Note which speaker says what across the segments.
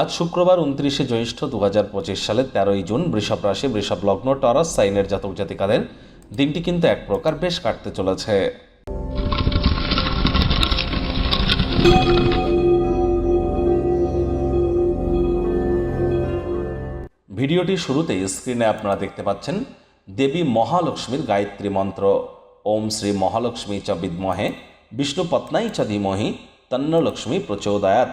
Speaker 1: আজ শুক্রবার উনত্রিশে জ্যৈষ্ঠ দু হাজার পঁচিশ সালের তেরোই জুন বৃষভ রাশি, বৃষভ লগ্ন, টরাস, সাইনের জাতক জাতিকাদের দিনটি কিন্তু এক প্রকার বেশ কাটতে চলেছে। ভিডিওটির শুরুতেই স্ক্রিনে আপনারা দেখতে পাচ্ছেন দেবী মহালক্ষ্মীর গায়ত্রী মন্ত্র। ওম শ্রী মহালক্ষ্মী চ বিদ্মহে, বিষ্ণু পত্নাই চ ধীমহি তন্ন লক্ষ্মী প্রচোদয়াত।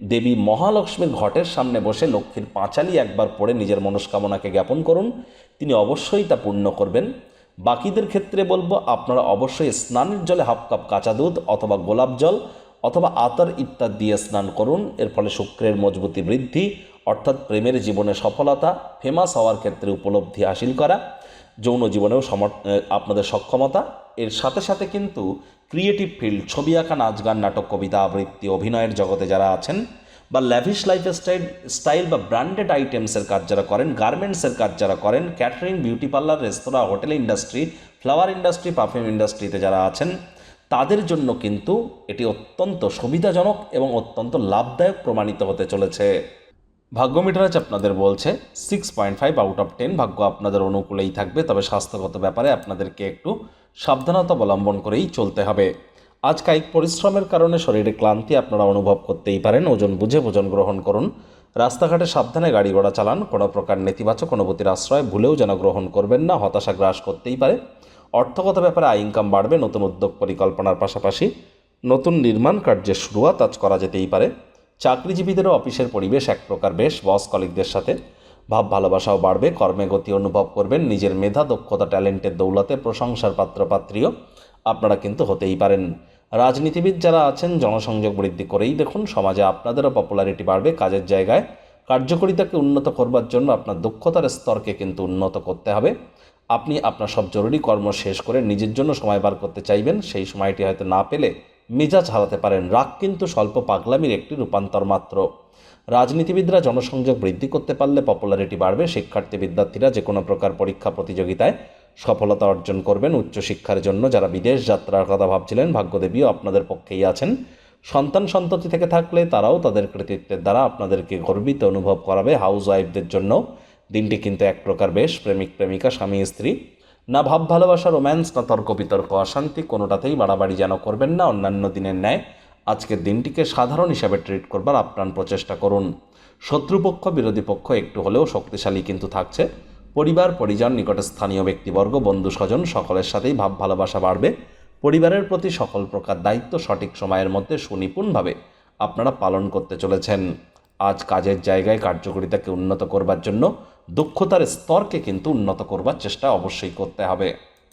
Speaker 1: দেবী মহালক্ষ্মীর ঘটের সামনে বসে লক্ষ্মীর পাঁচালি একবার পড়ে নিজের মনস্কামনাকে জ্ঞাপন করুন। তিনি অবশ্যই তা পূর্ণ করবেন। বাকিদের ক্ষেত্রে বলব, আপনারা অবশ্যই স্নানের জলে হাফ কাপ কাঁচা দুধ অথবা গোলাপ জল অথবা আতর ইত্যাদি দিয়ে স্নান করুন। এর ফলে শুক্রের মজবুতি বৃদ্ধি অর্থাৎ প্রেমের জীবনে সফলতা ফেমাস হওয়ার ক্ষেত্রে উপলব্ধি হাসিল করা, যৌন জীবনেও সমর আপনাদের সক্ষমতা। এর সাথে সাথে কিন্তু ক্রিয়েটিভ ফিল্ড, ছবি আঁকা, নাচ গান, নাটক, কবিতা, আবৃত্তি, অভিনয়ের জগতে যারা আছেন বা ল্যাভিশ লাইফ স্টাইল স্টাইল বা ব্র্যান্ডেড আইটেমসের কাজ যারা করেন গার্মেন্টসের কাজ যারা করেন ক্যাটারিং বিউটি পার্লার রেস্তোরাঁ hotel industry flower industry perfume ইন্ডাস্ট্রিতে যারা আছেন, তাদের জন্য কিন্তু এটি অত্যন্ত সুবিধাজনক এবং অত্যন্ত লাভদায়ক প্রমাণিত হতে চলেছে। ভাগ্য মিটারাজ আপনাদের বলছে six point five out of ten ভাগ্য আপনাদের অনুকূলেই থাকবে, তবে স্বাস্থ্যগত ব্যাপারে আপনাদেরকে একটু সাবধানতা অবলম্বন করেই চলতে হবে। আজ কায়িক পরিশ্রমের কারণে শরীরে ক্লান্তি আপনারা অনুভব করতেই পারেন। ওজন বুঝে ভোজন গ্রহণ করুন। রাস্তাঘাটে সাবধানে গাড়ি ঘোড়া চালান। কোনো প্রকার নেতিবাচক অনুভূতির আশ্রয় ভুলেও যেন গ্রহণ করবেন না, হতাশা গ্রাস করতেই পারে। অর্থগত ব্যাপারে আয় ইনকাম বাড়বে, নতুন উদ্যোগ পরিকল্পনার পাশাপাশি নতুন নির্মাণ কার্যের শুরুয়াত আজ করা যেতেই পারে। চাকরিজীবীদেরও অফিসের পরিবেশ এক প্রকার বেশ বস কলিকদের সাথে ভাব ভালোবাসাও বাড়বে, কর্মে গতি অনুভব করবেন, নিজের মেধা, দক্ষতা, ট্যালেন্টের দৌলতে প্রশংসার পাত্রপাত্রীও আপনারা কিন্তু হতেই পারেন। রাজনীতিবিদ যারা আছেন, জনসংযোগ বৃদ্ধি করেই দেখুন, সমাজে আপনাদেরও পপুলারিটি বাড়বে, কাজের জায়গায় কার্যকরিতাকে উন্নত করবার জন্য আপনার দক্ষতার স্তরকে কিন্তু উন্নত করতে হবে। আপনি আপনার সব জরুরি কর্ম শেষ করে নিজের জন্য সময় বার করতে চাইবেন, সেই সময়টি হয়তো না পেলে মেজাজ হারাতে পারেন। রাগ কিন্তু স্বল্প পাগলামির একটি রূপান্তর মাত্র। রাজনীতিবিদরা জনসংযোগ বৃদ্ধি করতে পারলে পপুলারিটি বাড়বে। শিক্ষার্থী বিদ্যার্থীরা যে কোনো প্রকার পরীক্ষা প্রতিযোগিতায় সফলতা অর্জন করবেন। উচ্চশিক্ষার জন্য যারা বিদেশ যাত্রার কথা ভাবছিলেন, ভাগ্যদেবীও আপনাদের পক্ষেই আছেন। সন্তান সন্ততি থেকে থাকলে তারাও তাদের কৃতিত্বের দ্বারা আপনাদেরকে গর্বিত অনুভব করাবে। হাউস ওয়াইফদের জন্য দিনটি কিন্তু এক প্রকার বেশ। প্রেমিক, প্রেমিকা, স্বামী, স্ত্রী না ভাব ভালোবাসা রোম্যান্স না তর্ক বিতর্ক, অশান্তি, কোনোটাতেই বাড়াবাড়ি যেন করবেন না, অন্যান্য দিনের ন্যায়। আজকের দিনটিকে সাধারণ হিসাবে ট্রিট করবার আপ্রাণ প্রচেষ্টা করুন। শত্রুপক্ষ, বিরোধী পক্ষ একটু হলেও শক্তিশালী কিন্তু থাকছে। পরিবার, পরিজন, নিকটে স্থানীয় ব্যক্তিবর্গ, বন্ধু স্বজন, সকলের সাথেই ভাব ভালোবাসা বাড়বে। পরিবারের প্রতি সকল প্রকার দায়িত্ব সঠিক সময়ের মধ্যে সুনিপুণভাবে আপনারা পালন করতে চলেছেন। আজ কাজের জায়গায় কার্যকরিতাকে উন্নত করবার জন্য দক্ষতার স্তরকে কিন্তু উন্নত করবার চেষ্টা অবশ্যই করতে হবে।